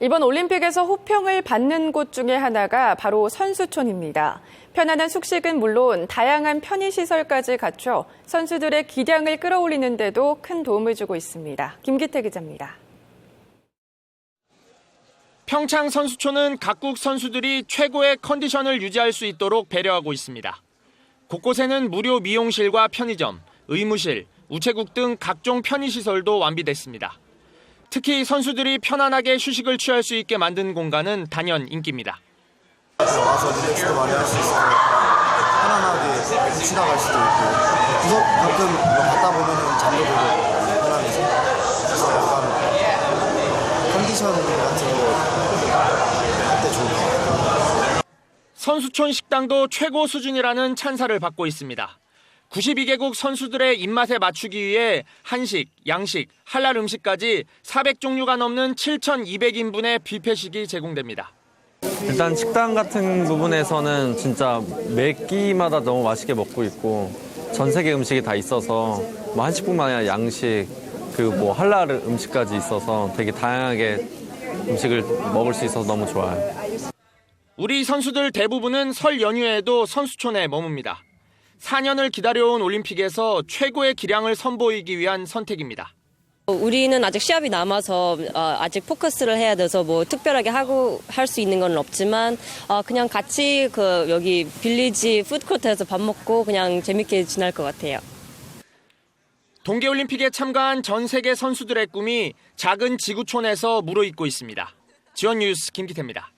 이번 올림픽에서 호평을 받는 곳 중에 하나가 바로 선수촌입니다. 편안한 숙식은 물론 다양한 편의시설까지 갖춰 선수들의 기량을 끌어올리는 데도 큰 도움을 주고 있습니다. 김기태 기자입니다. 평창 선수촌은 각국 선수들이 최고의 컨디션을 유지할 수 있도록 배려하고 있습니다. 곳곳에는 무료 미용실과 편의점, 의무실, 우체국 등 각종 편의시설도 완비됐습니다. 특히 선수들이 편안하게 휴식을 취할 수 있게 만든 공간은 단연 인기입니다. 와서 릴렉스도 많이 할 수 있고 편안하게 쉬다 갈 수도 있고 구석 가끔 갔다 보면은 잠도 들고 편안해서 약간 컨디션 같은 거할때 좋은. 선수촌 식당도 최고 수준이라는 찬사를 받고 있습니다. 92개국 선수들의 입맛에 맞추기 위해 한식, 양식, 한랄 음식까지 400종류가 넘는 7,200인분의 뷔페식이 제공됩니다. 일단 식당 같은 부분에서는 진짜 매 끼마다 너무 맛있게 먹고 있고 전 세계 음식이 다 있어서 뭐 한식뿐만 아니라 양식 그 뭐 한랄 음식까지 있어서 되게 다양하게 음식을 먹을 수 있어서 너무 좋아요. 우리 선수들 대부분은 설 연휴에도 선수촌에 머뭅니다. 4년을 기다려온 올림픽에서 최고의 기량을 선보이기 위한 선택입니다. 우리는 아직 시합이 남아서 어, 아직 포커스를 해야 돼서 뭐 특별하게 하고 할 수 있는 건 없지만 어, 그냥 같이 그 여기 빌리지 푸드코트에서 밥 먹고 그냥 재밌게 지날 것 같아요. 동계올림픽에 참가한 전 세계 선수들의 꿈이 작은 지구촌에서 무르익고 있습니다. 지원 뉴스 김기태입니다.